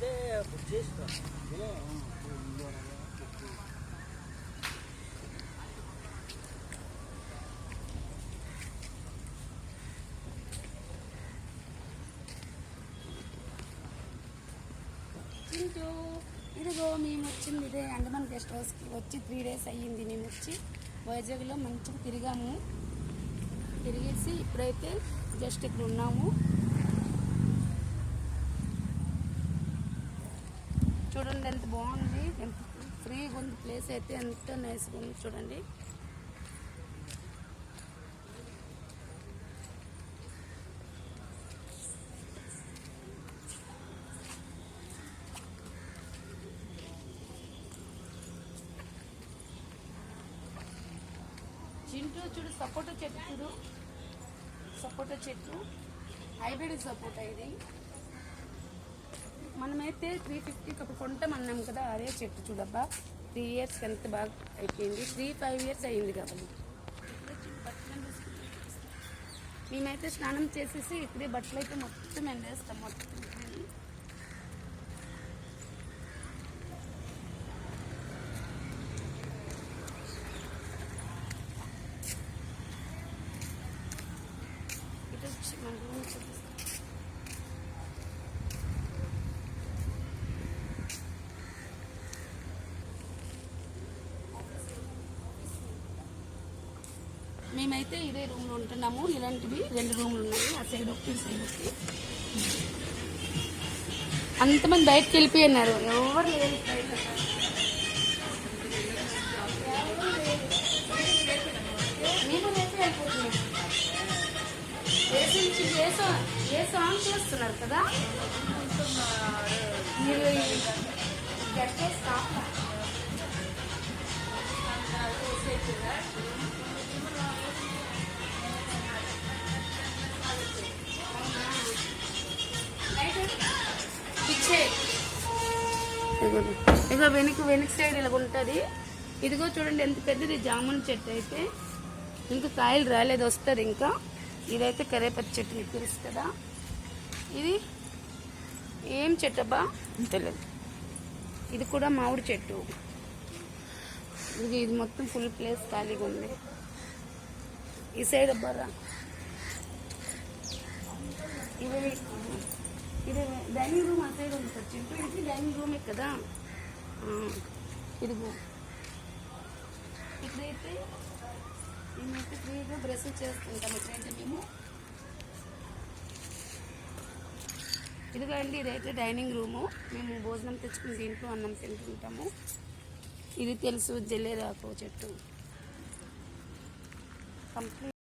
అంటే చేస్తా చింటూ ఇదిగో మేము వచ్చింది ఇదే అండమాన్ గెస్ట్ హౌస్కి. వచ్చి త్రీ డేస్ అయ్యింది మేము వచ్చి వైజాగ్లో మంచిగా తిరిగాము. తిరిగేసి ఇప్పుడైతే జస్ట్ ఇక్కడ ఉన్నాము. చూడండి ఎంత బాగుంది. ఎంత ఫ్రీగా ఉంది ప్లేస్ అయితే ఎంత నైస్గా ఉంది చూడండి. చింటూ చూడు సపోటా చెట్టు చూడు. సపోటా చెట్టు. హైబ్రిడ్ సపోటా ఇది. మనమైతే త్రీ ఫిఫ్టీకి అప్పుడు కొంటాం అన్నాం కదా అదే చెట్టు చూడబ్బా. త్రీ ఇయర్స్ ఎంత బాగా అయిపోయింది. త్రీ ఫైవ్ ఇయర్స్ అయింది కాబట్టి మేమైతే స్నానం చేసేసి ఇక్కడే బట్టలు అయితే మొత్తం ఎండేస్తాం మొత్తం ఇటు వచ్చి మన రూమ్ చూపిస్తాం మేమైతే ఇదే రూమ్లో ఉంటున్నాము. ఇలాంటివి రెండు రూమ్లు ఉన్నాయి. ఆ సైడ్ ఒకటి సైడ్ ఒకటి. అంతమంది బయటకు వెళ్ళిపోయినారు. ఎవరు లేరు మేము నుంచి ఏ సాంగ్ చేస్తున్నారు కదా. మీరు గట్టే స్టాప్ ఇదిగో వెనుక వెనుక సైడ్ ఇలా ఉంటుంది. ఇదిగో చూడండి ఎంత పెద్దది జామున్ చెట్టు అయితే. ఇంకా కాయలు రాలేదు వస్తుంది ఇంకా. ఇదైతే కరేపతి చెట్టు మీకు తెలుసు కదా. ఇది ఏం చెట్టు అబ్బా? తెలియదు ఇది కూడా మామిడి చెట్టు. ఇది ఇది మొత్తం ఫుల్ ప్లేస్ ఖాళీగా ఉంది. ఈ సైడ్ అబ్బారా ఇది ఇది డైనింగ్ రూమ్ ఆ సైడ్ ఉంది సార్. చింటూ ఇది డైనింగ్ రూమే కదా. ఇదిగో. ఇక్కడైతే మేమైతే ఫ్రీగా బ్రష్ చేసుకుంటాం ఇక్కడైతే మేము. ఇదిగో అండి ఇదైతే డైనింగ్ రూము. మేము భోజనం తెచ్చుకుని దీంట్లో అన్నం తింటుంటాము. ఇది తెలుసు జల్లేరాకు చెట్టు. కంప్లీట్.